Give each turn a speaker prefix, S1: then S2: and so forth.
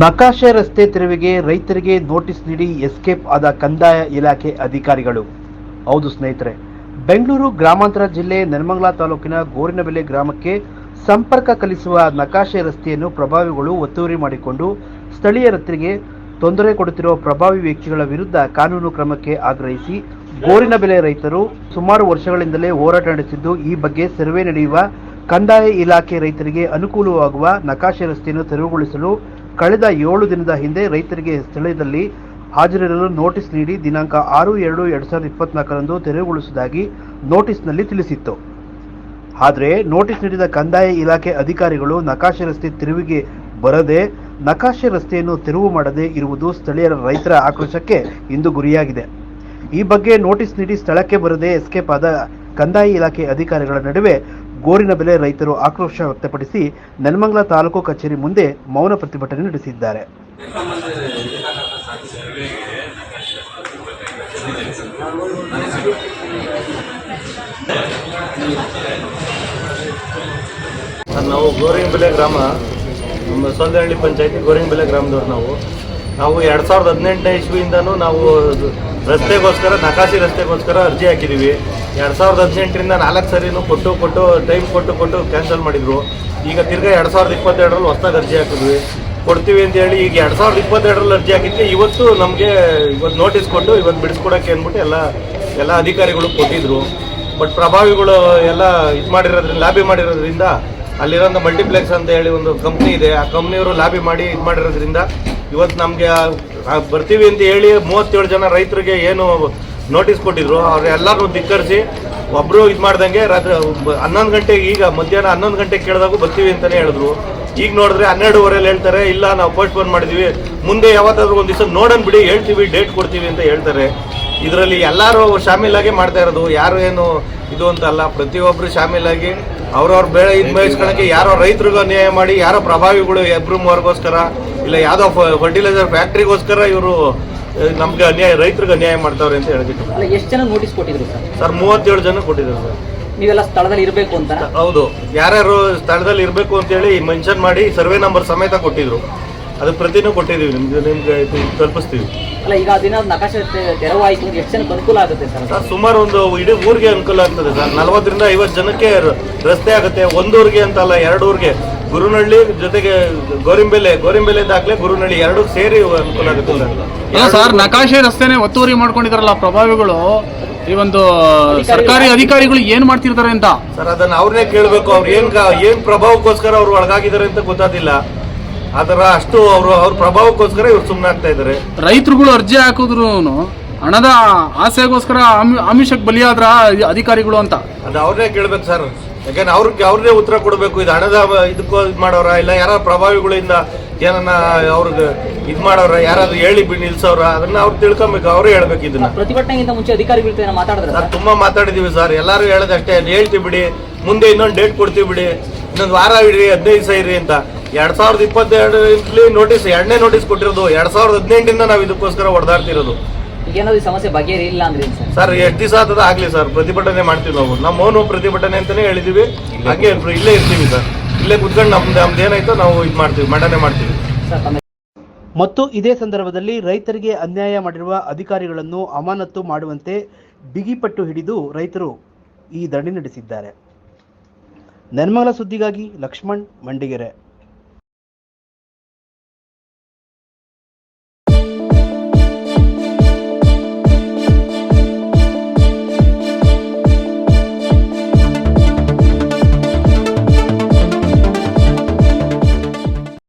S1: ನಕಾಶೆ ರಸ್ತೆ ತೆರವಿಗೆ ರೈತರಿಗೆ ನೋಟಿಸ್ ನೀಡಿ ಎಸ್ಕೇಪ್ ಆದ ಕಂದಾಯ ಇಲಾಖೆ ಅಧಿಕಾರಿಗಳು. ಹೌದು ಸ್ನೇಹಿತರೆ, ಬೆಂಗಳೂರು ಗ್ರಾಮಾಂತರ ಜಿಲ್ಲೆ ನೆಲಮಂಗಲ ತಾಲೂಕಿನ ಗೋರಿನಬೆಲೆ ಗ್ರಾಮಕ್ಕೆ ಸಂಪರ್ಕ ಕಲಿಸುವ ನಕಾಶೆ ರಸ್ತೆಯನ್ನು ಪ್ರಭಾವಿಗಳು ಒತ್ತುವರಿ ಮಾಡಿಕೊಂಡು ಸ್ಥಳೀಯ ರೈತರಿಗೆ ತೊಂದರೆ ಕೊಡುತ್ತಿರುವ ಪ್ರಭಾವಿ ವ್ಯಕ್ತಿಗಳ ವಿರುದ್ಧ ಕಾನೂನು ಕ್ರಮಕ್ಕೆ ಆಗ್ರಹಿಸಿ ಗೋರಿನಬೆಲೆ ರೈತರು ಸುಮಾರು ವರ್ಷಗಳಿಂದಲೇ ಹೋರಾಟ ನಡೆಸಿದ್ದು, ಈ ಬಗ್ಗೆ ಸರ್ವೆ ನಡೆಯುವ ಕಂದಾಯ ಇಲಾಖೆ ರೈತರಿಗೆ ಅನುಕೂಲವಾಗುವ ನಕಾಶೆ ರಸ್ತೆಯನ್ನು ತೆರವುಗೊಳಿಸಲು ಕಳೆದ ಏಳು ದಿನದ ಹಿಂದೆ ರೈತರಿಗೆ ಸ್ಥಳದಲ್ಲಿ ಹಾಜರಿರಲು ನೋಟಿಸ್ ನೀಡಿ ದಿನಾಂಕ ಆರು ಎರಡು ಎರಡು ಸಾವಿರದ ಇಪ್ಪತ್ನಾಲ್ಕರಂದು ತೆರವುಗೊಳಿಸುವುದಾಗಿ ನೋಟಿಸ್ನಲ್ಲಿ ತಿಳಿಸಿತ್ತು. ಆದರೆ ನೋಟಿಸ್ ನೀಡಿದ ಕಂದಾಯ ಇಲಾಖೆ ಅಧಿಕಾರಿಗಳು ನಕಾಶೆ ರಸ್ತೆ ತಿರುವಿಗೆ ಬರದೆ ನಕಾಶೆ ರಸ್ತೆಯನ್ನು ತೆರವು ಮಾಡದೆ ಇರುವುದು ಸ್ಥಳೀಯರ ರೈತರ ಆಕ್ರೋಶಕ್ಕೆ ಇಂದು ಗುರಿಯಾಗಿದೆ. ಈ ಬಗ್ಗೆ ನೋಟಿಸ್ ನೀಡಿ ಸ್ಥಳಕ್ಕೆ ಬರದೆ ಎಸ್ಕೇಪ್ ಆದ ಕಂದಾಯ ಇಲಾಖೆ ಅಧಿಕಾರಿಗಳ ನಡುವೆ ಗೋರಿನ ಬೆಲೆ ರೈತರು ಆಕ್ರೋಶ ವ್ಯಕ್ತಪಡಿಸಿ ನೆಲಮಂಗಲ ತಾಲೂಕು ಕಚೇರಿ ಮುಂದೆ ಮೌನ ಪ್ರತಿಭಟನೆ ನಡೆಸಿದ್ದಾರೆ.
S2: ನಾವು ಗೋರಿಂಗಬೆಲೆ ಗ್ರಾಮ, ನಮ್ಮ ಸೊಂದಹಳ್ಳಿ ಪಂಚಾಯತಿ ಗೋರಿಂಗಬೆಲೆ ಗ್ರಾಮದವ್ರು ನಾವು. ನಾವು ಎರಡು ಸಾವಿರದ ಹದಿನೆಂಟನೇ ಇಸ್ವಿಯಿಂದನೂ ನಾವು ರಸ್ತೆಗೋಸ್ಕರ ನಕಾಸಿ ರಸ್ತೆಗೋಸ್ಕರ ಅರ್ಜಿ ಹಾಕಿದ್ದೀವಿ ಎರಡು ಸಾವಿರದ ಹದಿನೆಂಟರಿಂದ ನಾಲ್ಕು ಸರಿನೂ ಕೊಟ್ಟು ಕೊಟ್ಟು ಟೈಮ್ ಕೊಟ್ಟು ಕೊಟ್ಟು ಕ್ಯಾನ್ಸಲ್ ಮಾಡಿದರು. ಈಗ ತಿರ್ಗಾ ಎರಡು ಸಾವಿರದ ಇಪ್ಪತ್ತೆರಡರಲ್ಲಿ ಹೊಸ್ದಾಗಿ ಅರ್ಜಿ ಹಾಕಿದ್ವಿ. ಕೊಡ್ತೀವಿ ಅಂತ ಹೇಳಿ ಈಗ ಎರಡು ಸಾವಿರದ ಇಪ್ಪತ್ತೆರಡರಲ್ಲಿ ಅರ್ಜಿ ಹಾಕಿದ್ವಿ ಇವತ್ತು ನಮಗೆ ಇವತ್ತು ನೋಟಿಸ್ ಕೊಟ್ಟು ಇವತ್ತು ಬಿಡಿಸ್ಕೊಡೋಕ್ಕೆ ಅಂದ್ಬಿಟ್ಟು ಎಲ್ಲ ಎಲ್ಲ ಅಧಿಕಾರಿಗಳು ಕೊಟ್ಟಿದ್ರು. ಬಟ್ ಪ್ರಭಾವಿಗಳು ಎಲ್ಲ ಇದು ಮಾಡಿರೋದ್ರಿಂದ, ಲಾಬಿ ಮಾಡಿರೋದ್ರಿಂದ ಅಲ್ಲಿರೋಂಥ ಮಲ್ಟಿಪ್ಲೆಕ್ಸ್ ಅಂತ ಹೇಳಿ ಒಂದು ಕಂಪ್ನಿ ಇದೆ. ಆ ಕಂಪ್ನಿಯವರು ಲಾಬಿ ಮಾಡಿ ಇದು ಮಾಡಿರೋದ್ರಿಂದ ಇವತ್ತು ನಮಗೆ ಬರ್ತೀವಿ ಅಂತ ಹೇಳಿ ಮೂವತ್ತೇಳು ಜನ ರೈತರಿಗೆ ಏನು ನೋಟಿಸ್ ಕೊಟ್ಟಿದ್ರು. ಅವ್ರ ಎಲ್ಲರೂ ಧಿಕ್ಕರಿಸಿ ಒಬ್ಬರು ಇದು ಮಾಡ್ದಂಗೆ ರಾತ್ರಿ ಹನ್ನೊಂದು ಗಂಟೆಗೆ ಈಗ ಮಧ್ಯಾಹ್ನ ಹನ್ನೊಂದು ಗಂಟೆಗೆ ಕೇಳಿದಾಗೂ ಬರ್ತೀವಿ ಅಂತಲೇ ಹೇಳಿದ್ರು. ಈಗ ನೋಡಿದ್ರೆ ಹನ್ನೆರಡುವರೆಯಲ್ಲಿ ಹೇಳ್ತಾರೆ, ಇಲ್ಲ ನಾವು ಪೋಸ್ಟ್ಪೋನ್ ಮಾಡಿದ್ವಿ. ಮುಂದೆ ಯಾವತ್ತಾದ್ರೂ ಒಂದು ದಿವಸ ನೋಡೋಣ ಬಿಡಿ, ಹೇಳ್ತೀವಿ ಡೇಟ್ ಕೊಡ್ತೀವಿ ಅಂತ ಹೇಳ್ತಾರೆ. ಇದರಲ್ಲಿ ಎಲ್ಲರೂ ಶಾಮೀಲಾಗಿ ಮಾಡ್ತಾ ಇರೋದು. ಯಾರು ಏನು ಇದು ಅಂತ ಅಲ್ಲ. ಪ್ರತಿಯೊಬ್ಬರು ಶಾಮೀಲಾಗಿ ಅವ್ರವ್ರ ಬೆಳೆ ಇದು ಮೇಯಿಸ್ಕೊಳಕ್ಕೆ ಯಾರೋ ರೈತರಿಗೂ ಅನ್ಯಾಯ ಮಾಡಿ, ಯಾರೋ ಪ್ರಭಾವಿಗಳು ಇಬ್ರು ಮೂವರ್ಗೋಸ್ಕರ ಇಲ್ಲ ಯಾವುದೋ ಫರ್ಟಿಲೈಸರ್ ಫ್ಯಾಕ್ಟ್ರಿಗೋಸ್ಕರ ಇವರು ನಮ್ಗೆ ಅನ್ಯಾಯ ರೈತರಿಗೆ ಅನ್ಯಾಯ ಮಾಡ್ತಾವ್ರೆ ಅಂತ ಹೇಳಿದ್ರು
S3: ಅಲ್ಲ ಎಷ್ಟು ಜನ ನೋಟಿಸ್ ಕೊಟ್ಟಿದ್ರು ಸರ್?
S2: ಸರ್ ಮೂವತ್ತೇಳು ಜನ ಕೊಟ್ಟಿದ್ರು ಸರ್.
S3: ನೀವೆಲ್ಲ ಸ್ಥಳದಲ್ಲಿ ಇರಬೇಕು ಅಂತ?
S2: ಹೌದು. ಯಾರ್ಯಾರು ಸ್ಥಳದಲ್ಲಿ ಇರಬೇಕು ಅಂತೇಳಿ ಮೆನ್ಷನ್ ಮಾಡಿ ಸರ್ವೆ ನಂಬರ್ ಸಮೇತ ಕೊಟ್ಟಿದ್ರು. ಅದು ಪ್ರತಿನೂ ಕೊಟ್ಟಿದ್ದೀವಿ ನಿಮ್ಗೆ ನಿಮ್ಗೆ ಇದು ತಲುಪಿಸ್ತೀವಿ.
S3: ಅಲ್ಲ ಈಗ ಅದಿನ ದಿನ ನಕಾಶೆ ತೆರವಾಯಿತು. ಎಷ್ಟು ಜನಕ್ಕೆ ಅನುಕೂಲ ಆಗುತ್ತೆ ಸರ್?
S2: ಸರ್ ಸುಮಾರು ಒಂದು ಇಡೀ ಊರಿಗೆ ಅನುಕೂಲ ಆಗ್ತದೆ ಸರ್. ನಲವತ್ತರಿಂದ ಐವತ್ತು ಜನಕ್ಕೆ ರಸ್ತೆ ಆಗುತ್ತೆ. ಒಂದೂರಿಗೆ ಅಂತಲ್ಲ ಎರಡು ಊರಿಗೆ ಗುರುನಹಳ್ಳಿ ಜೊತೆಗೆ ಗೋರಿಂಬೆಲೆ ಗೋರಿಂಬೆಲೆ ದಾಖಲೆ ಗುರುನಳ್ಳಿ ಎರಡು ಸೇರಿ ಅನುಕೂಲ ಆಗುತ್ತೆ ಸರ್
S4: ಇಲ್ಲ ಸರ್ ನಕಾಶೆ ರಸ್ತೆನೆ ಒತ್ತುವರಿ ಮಾಡ್ಕೊಂಡಿದಾರಲ್ಲ ಪ್ರಭಾವಿಗಳು ಈ ಒಂದು ಸರ್ಕಾರಿ ಅಧಿಕಾರಿಗಳು ಏನ್ ಮಾಡ್ತಿರ್ತಾರೆ ಅಂತ?
S2: ಸರ್ ಅದನ್ನ ಅವ್ರನ್ನೇ ಕೇಳಬೇಕು. ಅವ್ರು ಏನ್ ಏನ್ ಪ್ರಭಾವಕ್ಕೋಸ್ಕರ ಅವ್ರು ಒಳಗಾಗಿದ್ದಾರೆ ಅಂತ ಗೊತ್ತಾದಿಲ್ಲ ಆತರ ಅಷ್ಟು ಅವರು ಅವ್ರ ಪ್ರಭಾವಕ್ಕೋಸ್ಕರ ಇವ್ರು ಸುಮ್ಮನೆ ಆಗ್ತಾ ಇದ್ದಾರೆ.
S4: ರೈತರುಗಳು ಅರ್ಜಿ ಹಾಕಿದ್ರು ಹಣದ ಆಸೆಗೋಸ್ಕರ ಆಮಿ- ಆಮಿಷಕ್ಕೆ ಬಲಿಯಾದ್ರ ಅಧಿಕಾರಿಗಳು ಅಂತ?
S2: ಅದು ಅವ್ರನ್ನೇ ಕೇಳ್ಬೇಕು ಸರ್. ಯಾಕಂದ್ರೆ ಅವ್ರಿಗೆ ಅವ್ರನ್ನೇ ಉತ್ತರ ಕೊಡಬೇಕು. ಇದು ಹಣದ ಇದಕ್ಕೂ ಇದು ಮಾಡೋರ ಇಲ್ಲ ಯಾರ ಪ್ರಭಾವಿಗಳಿಂದ ಏನನ್ನ ಅವ್ರಿಗೆ ಇದ್ ಮಾಡೋರ ಯಾರಾದ್ರೂ ಹೇಳಿ ಬಿ ನಿಲ್ಸೋರ ಅದನ್ನ ಅವ್ರು ತಿಳ್ಕೊಬೇಕು. ಅವರೇ ಹೇಳ್ಬೇಕು ಇದನ್ನ.
S3: ಪ್ರತಿಭಟನೆಗಿಂತ ಮುಂಚೆ ಅಧಿಕಾರಿಗಳ ಮಾತಾಡಿದ್ರೆ
S2: ಸರ್ ತುಂಬಾ ಮಾತಾಡಿದೀವಿ ಸರ್. ಎಲ್ಲಾರು ಹೇಳೋದು ಅಷ್ಟೇ. ಅದ್ ಹೇಳ್ತೀವಿ ಬಿಡಿ. ಮುಂದೆ ಇನ್ನೊಂದು ಡೇಟ್ ಕೊಡ್ತೀವಿ ಬಿಡಿ. ಇನ್ನೊಂದು ವಾರ ಇಡ್ರಿ ಹದಿನೈದು ದಿವಸ ಇರ್ರಿ ಅಂತ. ಎರಡ್ ಸಾವಿರದ ಇಪ್ಪತ್ತೆರಡು ನೋಟಿಸ್ ಎರಡನೇ ನೋಟಿಸ್ ಕೊಟ್ಟಿರೋದು. ಎರಡ್ ಸಾವಿರದ ಹದಿನೆಂಟಿಂದ ನಾವು ಇದಕ್ಕೋಸ್ಕರ ಹೊಡೆದಾಡ್ತಿರೋದು
S3: ಏನಾದ್ರು ಈ ಸಮಸ್ಯೆ ಬಗೆಹರಿಲ್ಲ ಅಂದ್ರೆ ಏನ್ ಸರ್?
S2: ಸರ್ ಎಷ್ಟು ದಿವಸ ಆಗ್ತದ ಆಗ್ಲಿ ಸರ್ ಪ್ರತಿಭಟನೆ ಮಾಡ್ತೀವಿ ನಾವು. ನಮ್ಮ ಮೌನ ಪ್ರತಿಭಟನೆ ಅಂತಾನೆ ಹೇಳಿದೀವಿ. ಹಾಗೆ ಇಲ್ಲೇ ಇರ್ತೀವಿ ಸರ್. ಇಲ್ಲೇ ಕುತ್ಕೊಂಡು ನಮ್ದು ನಮ್ದು ಏನಾಯ್ತೋ ನಾವು ಇದು ಮಾಡ್ತೀವಿ ಮಂಡನೆ ಮಾಡ್ತೀವಿ.
S3: ಸರ್ ತಮ್ಮ
S1: ಮತ್ತು ಇದೇ ಸಂದರ್ಭದಲ್ಲಿ ರೈತರಿಗೆ ಅನ್ಯಾಯ ಮಾಡಿರುವ ಅಧಿಕಾರಿಗಳನ್ನು ಅಮಾನತ್ತು ಮಾಡುವಂತೆ ಬಿಗಿಪಟ್ಟು ಹಿಡಿದು ರೈತರು ಈ ಧರಣಿ ನಡೆಸಿದ್ದಾರೆ. ನೆನ್ಮಂಗಲ ಸುದ್ದಿಗಾಗಿ ಲಕ್ಷ್ಮಣ್ ಮಂಡಿಗೆರೆ